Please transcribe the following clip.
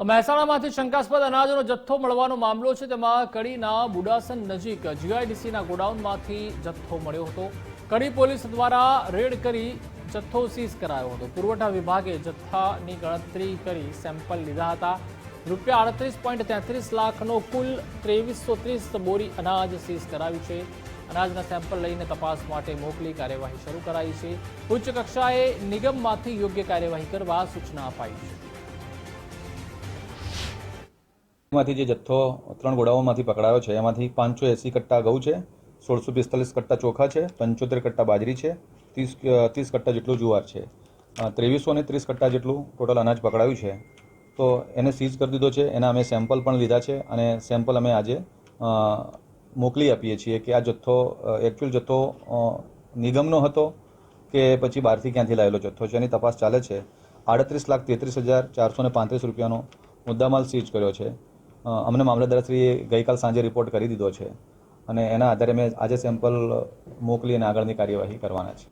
તો મહેસાણામાંથી શંકાસ્પદ અનાજનો જથ્થો મળવાનો મામલો છે, તેમાં કડીના બુડાસન નજીક જીઆઈડીસીના ગોડાઉનમાંથી જથ્થો મળ્યો હતો. કડી પોલીસ દ્વારા રેડ કરી જથ્થો સીઝ કરાયો હતો. પુરવઠા વિભાગે જથ્થાની ગણતરી કરી સેમ્પલ લીધા હતા. રૂપિયા આડત્રીસ પોઈન્ટ તેત્રીસ લાખનો કુલ ત્રેવીસો ત્રીસ બોરી અનાજ સીઝ કરાવ્યું છે. અનાજના સેમ્પલ લઈને તપાસ માટે મોકલી કાર્યવાહી શરૂ કરાઈ છે. ઉચ્ચ કક્ષાએ નિગમમાંથી યોગ્ય કાર્યવાહી કરવા સૂચના અપાઈ છે. માંથી જે જથ્થો ત્રણ ગોડાઓમાંથી પકડાયો છે, એમાંથી પાંચસો એંસી કટ્ટા ઘઉં છે, સોળસો પિસ્તાલીસ કટ્ટા ચોખા છે, પંચોતેર કટ્ટા બાજરી છે, ત્રીસ ત્રીસ કટ્ટા જેટલું જુવાર છે. ત્રેવીસો ને ત્રીસ કટ્ટા જેટલું ટોટલ અનાજ પકડાયું છે. તો એને સીઝ કરી દીધો છે, એના અમે સેમ્પલ પણ લીધા છે અને સેમ્પલ અમે આજે મોકલી આપીએ છીએ કે આ જથ્થો એકચ્યુઅલ જથ્થો નિગમનો હતો કે પછી બહારથી ક્યાંથી લાવેલો જથ્થો છે, એની તપાસ ચાલે છે. આડત્રીસ લાખ તેત્રીસ હજાર ચારસો પાંત્રીસ રૂપિયાનો મુદ્દામાલ સીઝ કર્યો છે. અમને મામલતદારશ્રીએ ગઈકાલ સાંજે રિપોર્ટ કરી દીધો છે. અને એના આધારે અમે આજે સેમ્પલ મોકલી અને આગળની કાર્યવાહી કરવાના છે